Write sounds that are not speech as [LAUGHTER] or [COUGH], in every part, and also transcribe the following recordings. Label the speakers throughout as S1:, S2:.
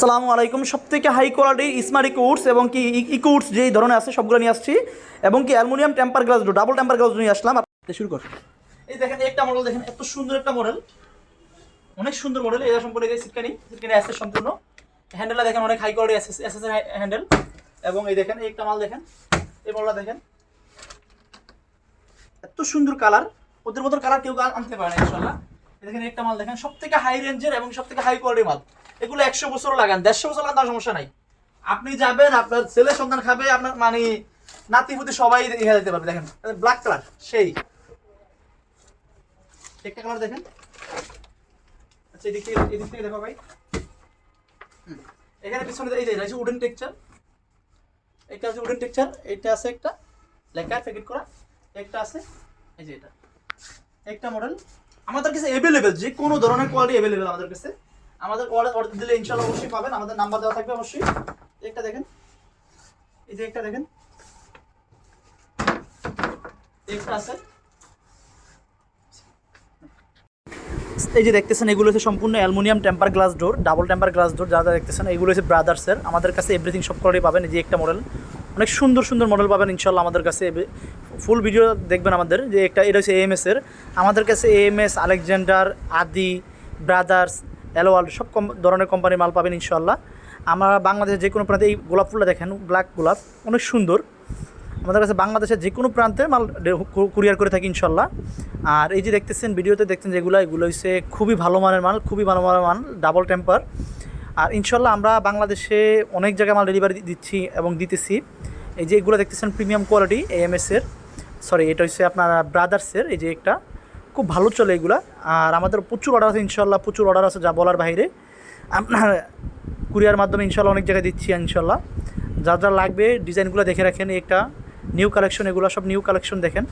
S1: সালামু আলাইকুম। সব থেকে হাই কোয়ালিটির স্মার্ট ইকুডস এবং কি ইকুডস যেই ধরনের আছে সবগুলো নিয়ে আসছি এবং কি aluminium temper glass double temper glass নিয়ে আসলাম। শুরু কর এই দেখেন একটা মডেল দেখেন, এত সুন্দর একটা মডেল অনেক সুন্দর মডেল এটা সম্পূর্ণ এই সিটকানি সিটকানি আছে সম্পূর্ণ। হ্যান্ডেলটা দেখেন, অনেক high quality S S handle এবং এই দেখেন, এই একটা মাল দেখেন, এই মডেলটা দেখেন। এত সুন্দর কালার ওদের মতো কালার কেউ আনতে পারে না ইনশাল্লাহ দেখেন একটা মাল দেখেন সব থেকে হাই রেঞ্জের এবং সব থেকে হাই কোয়ালিটির মাল এগুলো একশো বছর লাগান, দেড়শো বছর লাগান তার সমস্যা নাই। আপনি যাবেন, আপনার ছেলে সন্তান খাবে, আপনার মানে নাতি পুতি সবাই দেখা যেতে পারবে, দেখেন। ব্ল্যাক কালার সেই। একটা কালার দেখেন। আচ্ছা এদিক থেকে এদিক থেকে দেখো ভাই। এখানে পিছনে এই যে, এটা উডেন টেক্সচার এটা আছে উডেন টেক্সচার এটা আছে একটা লেখা প্যাকেট করা, একটা আছে, এই যে এটা। একটা মডেল আমাদের কাছে অ্যাভেলেবেল যে কোনো ধরনের কোয়ালিটি অ্যাভেলেবেল আমাদের কাছে। আমাদের অর্ডার অর্ডার দিলে ইনশাআল্লাহ অবশ্যই পাবেন। আমাদের নাম্বার দেওয়া থাকবে অবশ্যই। একটা দেখেন। এই যে একটা দেখেন। একটা আছে। এই যে দেখতেছেন, এগুলো হচ্ছে সম্পূর্ণ aluminium temper glass door, double temper glass door, যা যা দেখতেছেন, এগুলো হচ্ছে ব্রাদার্সের। আমাদের কাছে এভরিথিং সব করে পাবেন। এই যে একটা মডেল অনেক সুন্দর সুন্দর মডেল পাবেন ইনশাল্লাহ আমাদের কাছে। ফুল ভিডিও দেখবেন আমাদের। যে একটা, এটা হচ্ছে এএমএস এর। আমাদের কাছে এএমএস আলেকজান্ডার আদি ব্রাদার্স এলোয়াল সব কম ধরনের কোম্পানির মাল পাবেন ইনশাল্লাহ আমরা বাংলাদেশের যে কোনো প্রান্তে এই গোলাপ ফুলটা দেখেন ব্ল্যাক গোলাপ, অনেক সুন্দর। আমাদের কাছে বাংলাদেশের যে কোনো প্রান্তে মাল কুরিয়ার করে থাকি ইনশাল্লাহ আর এই যে দেখতেছেন, ভিডিওতে দেখছেন যেগুলো, এগুলো হচ্ছে খুবই ভালো মানের মাল, খুবই ভালো মানের মাল ডাবল টেম্পার আর ইনশাল্লাহ আমরা বাংলাদেশে অনেক জায়গায় মাল ডেলিভারি দিচ্ছি এবং দিতেছি। এই যে এগুলো দেখতেছেন প্রিমিয়াম কোয়ালিটি এএমএসের সরি এটা হচ্ছে আপনার ব্রাদার্সের এই যে একটা। খুব ভালো চলে এগুলা। আর আমাদের প্রচুর অর্ডার আছে, ইনশাল্লাহ প্রচুর অর্ডার আছে যা বলার বাইরে। আপনার [CLEARS THROAT] কুরিয়ার মাধ্যমে ইনশাল্লাহ অনেক জায়গায় দিচ্ছি ইনশাল্লাহ। যা যা লাগবে, ডিজাইনগুলো দেখে রাখেন একটা নিউ কালেকশন এগুলো সব নিউ কালেকশন দেখেন।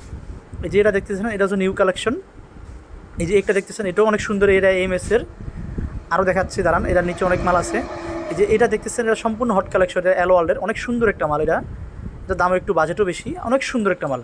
S1: এই যে এটা দেখতেছেন, এটা হচ্ছে নিউ কালেকশন এই যে একটা দেখতেছেন, এটাও অনেক সুন্দর, এটা এমএস এর। আরও দেখাচ্ছি, দাঁড়ান, এটার নিচে অনেক মাল আছে। এই যে এটা দেখতেছেন, এটা সম্পূর্ণ হট কালেকশন এটা অ্যালোয়ার্ল্ডের অনেক সুন্দর একটা মাল এটা। এটা দাম একটু বাজেটও বেশি, অনেক সুন্দর একটা মাল।